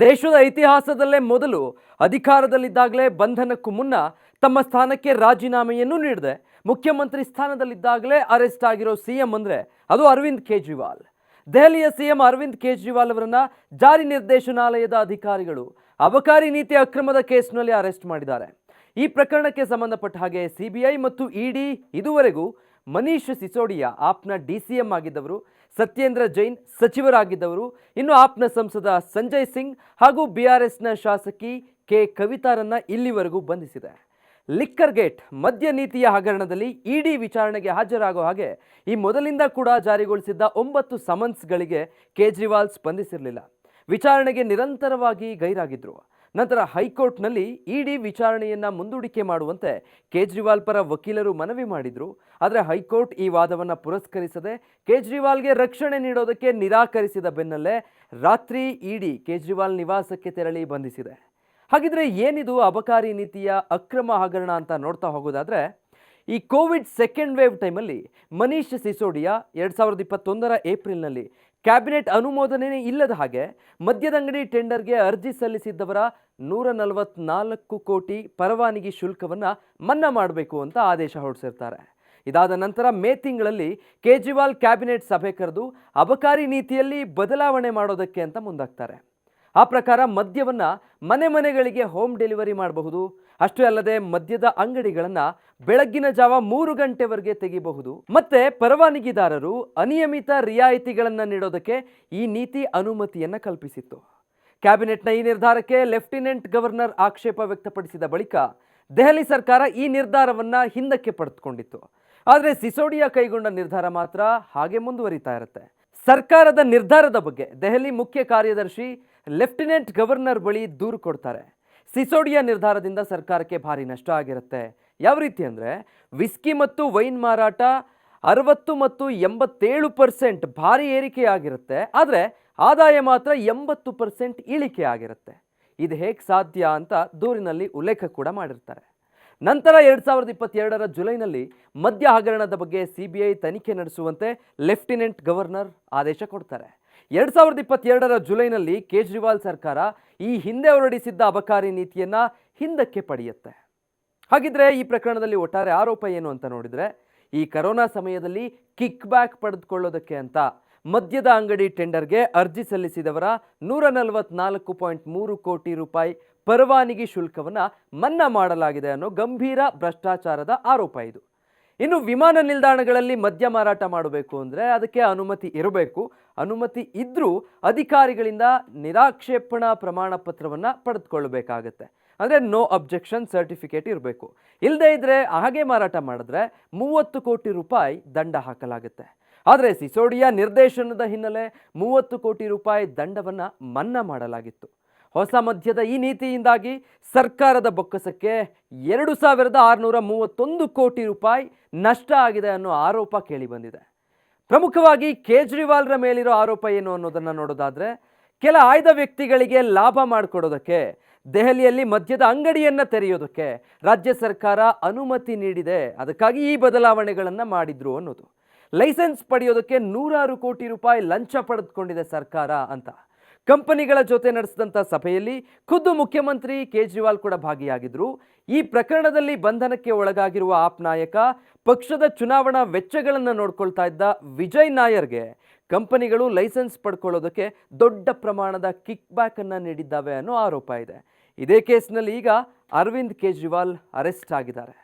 ದೇಶದ ಇತಿಹಾಸದಲ್ಲೇ ಮೊದಲು ಅಧಿಕಾರದಲ್ಲಿದ್ದಾಗಲೇ ಬಂಧನಕ್ಕೂ ಮುನ್ನ ತಮ್ಮ ಸ್ಥಾನಕ್ಕೆ ರಾಜೀನಾಮೆಯನ್ನು ನೀಡಿದೆ. ಮುಖ್ಯಮಂತ್ರಿ ಸ್ಥಾನದಲ್ಲಿದ್ದಾಗಲೇ ಅರೆಸ್ಟ್ ಆಗಿರೋ ಸಿಎಂ ಅಂದ್ರೆ ಅದು ಅರವಿಂದ್ ಕೇಜ್ರಿವಾಲ್. ದೆಹಲಿಯ ಸಿಎಂ ಅರವಿಂದ್ ಕೇಜ್ರಿವಾಲ್ ಅವರನ್ನ ಜಾರಿ ನಿರ್ದೇಶನಾಲಯದ ಅಧಿಕಾರಿಗಳು ಅಬಕಾರಿ ನೀತಿ ಅಕ್ರಮದ ಕೇಸ್ನಲ್ಲಿ ಅರೆಸ್ಟ್ ಮಾಡಿದ್ದಾರೆ. ಈ ಪ್ರಕರಣಕ್ಕೆ ಸಂಬಂಧಪಟ್ಟ ಹಾಗೆ ಸಿಬಿಐ ಮತ್ತು ಇಡಿ ಇದುವರೆಗೂ ಮನೀಶ್ ಸಿಸೋಡಿಯಾ ಆಪ್ನ ಡಿ ಸಿ ಎಂ ಆಗಿದ್ದವರು, ಸತ್ಯೇಂದ್ರ ಜೈನ್ ಸಚಿವರಾಗಿದ್ದವರು, ಇನ್ನು ಆಪ್ನ ಸಂಸದ ಸಂಜಯ್ ಸಿಂಗ್ ಹಾಗೂ ಬಿ ಆರ್ ಎಸ್ನ ಶಾಸಕಿ ಕೆ ಕವಿತಾರನ್ನ ಇಲ್ಲಿವರೆಗೂ ಬಂಧಿಸಿದೆ. ಲಿಕ್ಕರ್ ಗೇಟ್, ಮದ್ಯ ನೀತಿಯ ಹಗರಣದಲ್ಲಿ ಇಡಿ ವಿಚಾರಣೆಗೆ ಹಾಜರಾಗೋ ಹಾಗೆ ಈ ಮೊದಲಿಂದ ಕೂಡ ಜಾರಿಗೊಳಿಸಿದ್ದ ಒಂಬತ್ತು ಸಮನ್ಸ್ಗಳಿಗೆ ಕೇಜ್ರಿವಾಲ್ ಸ್ಪಂದಿಸಿರಲಿಲ್ಲ. ವಿಚಾರಣೆಗೆ ನಿರಂತರವಾಗಿ ಗೈರಾಗಿದ್ರು. ನಂತರ ಹೈಕೋರ್ಟ್ನಲ್ಲಿ ಇಡಿ ವಿಚಾರಣೆಯನ್ನು ಮುಂದೂಡಿಕೆ ಮಾಡುವಂತೆ ಕೇಜ್ರಿವಾಲ್ ಪರ ವಕೀಲರು ಮನವಿ ಮಾಡಿದ್ರು. ಆದರೆ ಹೈಕೋರ್ಟ್ ಈ ವಾದವನ್ನು ಪುರಸ್ಕರಿಸದೆ ಕೇಜ್ರಿವಾಲ್ಗೆ ರಕ್ಷಣೆ ನೀಡೋದಕ್ಕೆ ನಿರಾಕರಿಸಿದ ಬೆನ್ನಲ್ಲೇ ರಾತ್ರಿ ಇಡಿ ಕೇಜ್ರಿವಾಲ್ ನಿವಾಸಕ್ಕೆ ತೆರಳಿ ಬಂಧಿಸಿದೆ. ಹಾಗಿದ್ರೆ ಏನಿದು ಅಬಕಾರಿ ನೀತಿಯ ಅಕ್ರಮ ಹಗರಣ ಅಂತ ನೋಡ್ತಾ ಹೋಗೋದಾದ್ರೆ, ಈ ಕೋವಿಡ್ ಸೆಕೆಂಡ್ ವೇವ್ ಟೈಮಲ್ಲಿ ಮನೀಶ್ ಸಿಸೋಡಿಯಾ ಎರಡು ಸಾವಿರದ ಇಪ್ಪತ್ತೊಂದರ ಏಪ್ರಿಲ್ನಲ್ಲಿ ಕ್ಯಾಬಿನೆಟ್ ಅನುಮೋದನೆ ಇಲ್ಲದ ಹಾಗೆ ಮದ್ಯದಂಗಡಿ ಟೆಂಡರ್ಗೆ ಅರ್ಜಿ ಸಲ್ಲಿಸಿದ್ದವರ ನೂರ ನಲವತ್ನಾಲ್ಕು ಕೋಟಿ ಪರವಾನಗಿ ಶುಲ್ಕವನ್ನು ಮನ್ನಾ ಮಾಡಬೇಕು ಅಂತ ಆದೇಶ ಹೊರಡಿಸಿರ್ತಾರೆ. ಇದಾದ ನಂತರ ಮೇ ತಿಂಗಳಲ್ಲಿ ಕೇಜ್ರಿವಾಲ್ ಕ್ಯಾಬಿನೆಟ್ ಸಭೆ ಕರೆದು ಅಬಕಾರಿ ನೀತಿಯಲ್ಲಿ ಬದಲಾವಣೆ ಮಾಡೋದಕ್ಕೆ ಅಂತ ಮುಂದಾಗ್ತಾರೆ. ಆ ಪ್ರಕಾರ ಮದ್ಯವನ್ನು ಮನೆ ಮನೆಗಳಿಗೆ ಹೋಮ್ ಡೆಲಿವರಿ ಮಾಡಬಹುದು. ಅಷ್ಟೇ ಅಲ್ಲದೆ ಮದ್ಯದ ಅಂಗಡಿಗಳನ್ನು ಬೆಳಗ್ಗಿನ ಜಾವ ಮೂರು ಗಂಟೆವರೆಗೆ ತೆಗಿಬಹುದು. ಮತ್ತೆ ಪರವಾನಗಿದಾರರು ಅನಿಯಮಿತ ರಿಯಾಯಿತಿಗಳನ್ನು ನೀಡೋದಕ್ಕೆ ಈ ನೀತಿ ಅನುಮತಿಯನ್ನ ಕಲ್ಪಿಸಿತ್ತು. ಕ್ಯಾಬಿನೆಟ್ನ ಈ ನಿರ್ಧಾರಕ್ಕೆ ಲೆಫ್ಟಿನೆಂಟ್ ಗವರ್ನರ್ ಆಕ್ಷೇಪ ವ್ಯಕ್ತಪಡಿಸಿದ ಬಳಿಕ ದೆಹಲಿ ಸರ್ಕಾರ ಈ ನಿರ್ಧಾರವನ್ನ ಹಿಂದಕ್ಕೆ ಪಡೆದುಕೊಂಡಿತ್ತು. ಆದರೆ ಸಿಸೋಡಿಯಾ ಕೈಗೊಂಡ ನಿರ್ಧಾರ ಮಾತ್ರ ಹಾಗೆ ಮುಂದುವರಿತಾ ಇರುತ್ತೆ. ಸರ್ಕಾರದ ನಿರ್ಧಾರದ ಬಗ್ಗೆ ದೆಹಲಿ ಮುಖ್ಯ ಕಾರ್ಯದರ್ಶಿ ಲೆಫ್ಟಿನೆಂಟ್ ಗವರ್ನರ್ ಬಳಿ ದೂರು ಕೊಡ್ತಾರೆ. ಸಿಸೋಡಿಯಾ ನಿರ್ಧಾರದಿಂದ ಸರ್ಕಾರಕ್ಕೆ ಭಾರಿ ನಷ್ಟ ಆಗಿರುತ್ತೆ. ಯಾವ ರೀತಿ ಅಂದರೆ, ವಿಸ್ಕಿ ಮತ್ತು ವೈನ್ ಮಾರಾಟ ಅರವತ್ತು ಮತ್ತು ಎಂಬತ್ತೇಳು ಪರ್ಸೆಂಟ್ ಭಾರಿ ಏರಿಕೆಯಾಗಿರುತ್ತೆ ಆದರೆ, ಆದಾಯ ಮಾತ್ರ ಎಂಬತ್ತು ಪರ್ಸೆಂಟ್ ಇಳಿಕೆ ಆಗಿರುತ್ತೆ. ಇದು ಹೇಗೆ ಸಾಧ್ಯ ಅಂತ ದೂರಿನಲ್ಲಿ ಉಲ್ಲೇಖ ಕೂಡ ಮಾಡಿರ್ತಾರೆ. ನಂತರ ಎರಡು ಸಾವಿರದ ಇಪ್ಪತ್ತೆರಡರ ಜುಲೈನಲ್ಲಿ ಮದ್ಯ ಹಗರಣದ ಬಗ್ಗೆ ಸಿ ಬಿ ಐ ತನಿಖೆ ನಡೆಸುವಂತೆ ಲೆಫ್ಟಿನೆಂಟ್ ಗವರ್ನರ್ ಆದೇಶ ಕೊಡ್ತಾರೆ. ಎರಡು ಸಾವಿರದ ಇಪ್ಪತ್ತೆರಡರ ಜುಲೈನಲ್ಲಿ ಕೇಜ್ರಿವಾಲ್ ಸರ್ಕಾರ ಈ ಹಿಂದೆ ಹೊರಡಿಸಿದ್ದ ಅಬಕಾರಿ ನೀತಿಯನ್ನ ಹಿಂದಕ್ಕೆ ಪಡೆಯುತ್ತೆ. ಹಾಗಿದ್ರೆ ಈ ಪ್ರಕರಣದಲ್ಲಿ ಒಟ್ಟಾರೆ ಆರೋಪ ಏನು ಅಂತ ನೋಡಿದ್ರೆ, ಈ ಕರೋನಾ ಸಮಯದಲ್ಲಿ ಕಿಕ್ ಬ್ಯಾಕ್ ಪಡೆದುಕೊಳ್ಳೋದಕ್ಕೆ ಅಂತ ಮದ್ಯದ ಅಂಗಡಿ ಟೆಂಡರ್ಗೆ ಅರ್ಜಿ ಸಲ್ಲಿಸಿದವರ ನೂರ ನಲವತ್ನಾಲ್ಕು ಪಾಯಿಂಟ್ ಮೂರು ಕೋಟಿ ರೂಪಾಯಿ ಪರವಾನಗಿ ಶುಲ್ಕವನ್ನು ಮನ್ನಾ ಮಾಡಲಾಗಿದೆ ಅನ್ನೋ ಗಂಭೀರ ಭ್ರಷ್ಟಾಚಾರದ ಆರೋಪ ಇದು. ಇನ್ನು ವಿಮಾನ ನಿಲ್ದಾಣಗಳಲ್ಲಿ ಮದ್ಯ ಮಾರಾಟ ಮಾಡಬೇಕು ಅಂದರೆ ಅದಕ್ಕೆ ಅನುಮತಿ ಇರಬೇಕು. ಅನುಮತಿ ಇದ್ದರೂ ಅಧಿಕಾರಿಗಳಿಂದ ನಿರಾಕ್ಷೇಪಣಾ ಪ್ರಮಾಣ ಪತ್ರವನ್ನು ಪಡೆದುಕೊಳ್ಳಬೇಕಾಗತ್ತೆ. ಅಂದರೆ ನೋ ಅಬ್ಜೆಕ್ಷನ್ ಸರ್ಟಿಫಿಕೇಟ್ ಇರಬೇಕು. ಇಲ್ಲದೇ ಇದ್ದರೆ ಹಾಗೆ ಮಾರಾಟ ಮಾಡಿದ್ರೆ ಮೂವತ್ತು ಕೋಟಿ ರೂಪಾಯಿ ದಂಡ ಹಾಕಲಾಗುತ್ತೆ. ಆದರೆ ಸಿಸೋಡಿಯಾ ನಿರ್ದೇಶನದ ಹಿನ್ನೆಲೆ ಮೂವತ್ತು ಕೋಟಿ ರೂಪಾಯಿ ದಂಡವನ್ನು ಮನ್ನಾ ಮಾಡಲಾಗಿತ್ತು. ಹೊಸ ಮಧ್ಯದ ಈ ನೀತಿಯಿಂದಾಗಿ ಸರ್ಕಾರದ ಬೊಕ್ಕಸಕ್ಕೆ ಎರಡು ಸಾವಿರದ ಆರುನೂರ ಮೂವತ್ತೊಂದು ಕೋಟಿ ರೂಪಾಯಿ ನಷ್ಟ ಆಗಿದೆ ಅನ್ನೋ ಆರೋಪ ಕೇಳಿಬಂದಿದೆ. ಪ್ರಮುಖವಾಗಿ ಕೇಜ್ರಿವಾಲ್ರ ಮೇಲಿರೋ ಆರೋಪ ಏನು ಅನ್ನೋದನ್ನು ನೋಡೋದಾದ್ರೆ, ಕೆಲ ಆಯ್ದ ವ್ಯಕ್ತಿಗಳಿಗೆ ಲಾಭ ಮಾಡಿಕೊಡೋದಕ್ಕೆ, ದೆಹಲಿಯಲ್ಲಿ ಮದ್ಯದ ಅಂಗಡಿಯನ್ನು ತೆರೆಯೋದಕ್ಕೆ ರಾಜ್ಯ ಸರ್ಕಾರ ಅನುಮತಿ ನೀಡಿದೆ. ಅದಕ್ಕಾಗಿ ಈ ಬದಲಾವಣೆಗಳನ್ನು ಮಾಡಿದ್ರು ಅನ್ನೋದು. ಲೈಸೆನ್ಸ್ ಪಡೆಯೋದಕ್ಕೆ ನೂರಾರು ಕೋಟಿ ರೂಪಾಯಿ ಲಂಚ ಪಡೆದುಕೊಂಡಿದೆ ಸರ್ಕಾರ ಅಂತ. ಕಂಪನಿಗಳ ಜೊತೆ ನಡೆಸಿದಂಥ ಸಭೆಯಲ್ಲಿ ಖುದ್ದು ಮುಖ್ಯಮಂತ್ರಿ ಕೇಜ್ರಿವಾಲ್ ಕೂಡ ಭಾಗಿಯಾಗಿದ್ರು. ಈ ಪ್ರಕರಣದಲ್ಲಿ ಬಂಧನಕ್ಕೆ ಒಳಗಾಗಿರುವ ಆಪ್ ನಾಯಕ ಪಕ್ಷದ ಚುನಾವಣಾ ವೆಚ್ಚಗಳನ್ನು ನೋಡ್ಕೊಳ್ತಾ ಇದ್ದ ವಿಜಯ್ ನಾಯರ್ಗೆ ಕಂಪನಿಗಳು ಲೈಸೆನ್ಸ್ ಪಡ್ಕೊಳ್ಳೋದಕ್ಕೆ ದೊಡ್ಡ ಪ್ರಮಾಣದ ಕಿಕ್ ಬ್ಯಾಕ್ ಅನ್ನ ನೀಡಿದ್ದಾವೆ ಅನ್ನೋ ಆರೋಪ ಇದೆ. ಇದೇ ಕೇಸ್ನಲ್ಲಿ ಈಗ ಅರವಿಂದ್ ಕೇಜ್ರಿವಾಲ್ ಅರೆಸ್ಟ್ ಆಗಿದ್ದಾರೆ.